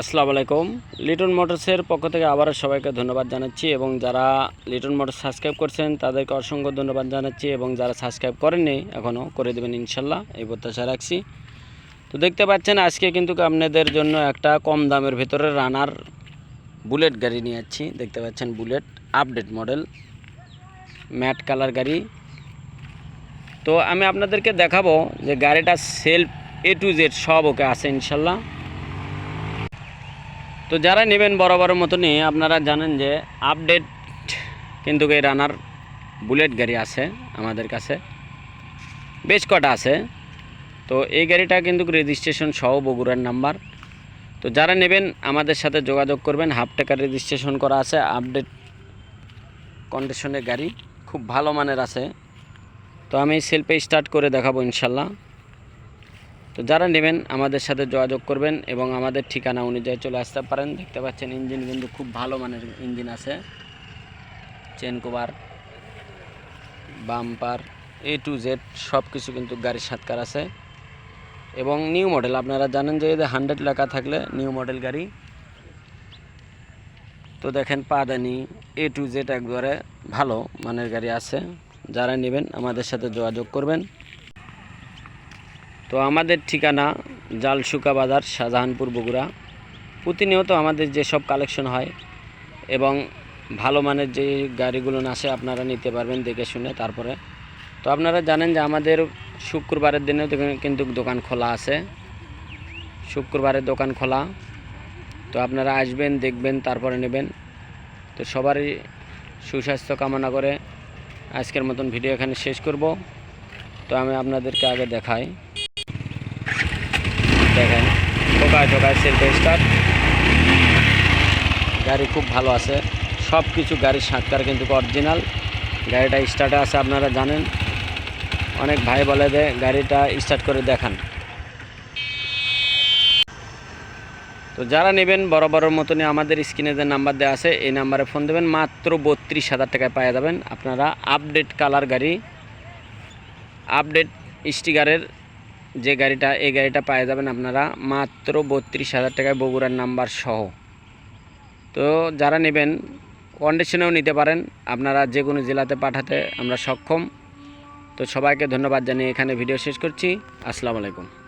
আসসালামু আলাইকুম। লিটন মোটরসের পক্ষ থেকে আবারও সবাইকে ধন্যবাদ জানাচ্ছি এবং যারা লিটন মোটর সাবস্ক্রাইব করছেন, তাদেরকে অসংখ্য ধন্যবাদ জানাচ্ছি এবং যারা সাবস্ক্রাইব করেননি, এখনও করে দেবেন ইনশাল্লাহ। এই প্রত্যাশা রাখছি। তো দেখতে পাচ্ছেন, আজকে কিন্তু আপনাদের জন্য একটা কম দামের ভেতরে রানার বুলেট গাড়ি নিয়ে যাচ্ছি। দেখতে পাচ্ছেন Bullet, update model, matte colour গাড়ি। তো আমি আপনাদেরকে দেখাবো যে গাড়িটা সেলফ এ টু জেড সব ওকে আছে ইনশাল্লাহ। তো যারা নেবেন বরাবরের মতনই আপনারা জানেন যে আপডেট কিন্তু এই রানার বুলেট গাড়ি আছে আমাদের কাছে। বেশ কটা আছে। তো এই গাড়িটা কিন্তু রেজিস্ট্রেশন সহ বগুড়ার নাম্বার তো যারা নেবেন আমাদের সাথে যোগাযোগ করবেন হাফ টাকার রেজিস্ট্রেশন করা আছে আপডেট কন্ডিশনের গাড়ি খুব ভালো মানের আছে। তো আমি সেলফে স্টার্ট করে দেখাবো ইনশাল্লাহ। তো যারা নেবেন, আমাদের সাথে যোগাযোগ করবেন এবং আমাদের ঠিকানা অনুযায়ী চলে আসতে পারেন। দেখতে পাচ্ছেন, ইঞ্জিন কিন্তু খুব ভালো মানের ইঞ্জিন আছে। Chain cover bumper A to Z সব কিছু কিন্তু গাড়ির সাতকার আছে। এবং নিউ মডেল আপনারা জানেন যে এদের হান্ড্রেড লেখা থাকলে নিউ মডেল গাড়ি। তো দেখেন, পাদানি এ টু জেড একবারে ভালো মানের গাড়ি আছে। যারা নেবেন, আমাদের সাথে যোগাযোগ করবেন। তো আমাদের ঠিকানা জালসুকা বাজার, শাহজাহানপুর, বগুড়া। প্রতিনিয়ত আমাদের যেসব কালেকশন হয় এবং ভালো মানের যে গাড়িগুলো আসে আপনারা নিতে পারবেন দেখে শুনে তারপরে। তো আপনারা জানেন যে আমাদের শুক্রবারের দিনেও কিন্তু দোকান খোলা আছে। শুক্রবারের দোকান খোলা। তো আপনারা আসবেন, দেখবেন, তারপরে নেবেন। তো সবারই সুস্বাস্থ্য কামনা করে আজকের মতন ভিডিও এখানে শেষ করব। তো আমি আপনাদেরকে আগে দেখাই। দেখেন, ঠোকায় ঠোকায় সেলফ স্টার্ট গাড়ি খুব ভালো আছে। সব কিছু গাড়ির সাতকার কিন্তু অরিজিনাল গাড়িটা স্টার্টে আছে, আপনারা জানেন। অনেক ভাই বলে যে, গাড়িটা স্টার্ট করে দেখান। তো যারা নেবেন বড় বড় মতনই আমাদের স্ক্রিনে যে নাম্বার দেওয়া আছে, এই নাম্বারে ফোন দেবেন। মাত্র বত্রিশ হাজার টাকায় পাওয়া যাবেন আপনারা আপডেট কালার গাড়ি আপডেট স্টিকারের যে গাড়িটা, এই গাড়িটা পাওয়া যাবেন আপনারা মাত্র বত্রিশ হাজার টাকায় বগুড়ার নাম্বার সহ। তো যারা নেবেন কন্ডিশনেও নিতে পারেন, আপনারা যে কোনো জেলাতে পাঠাতে আমরা সক্ষম। তো সবাইকে ধন্যবাদ জানিয়ে এখানে ভিডিও শেষ করছি। আসসালামু আলাইকুম।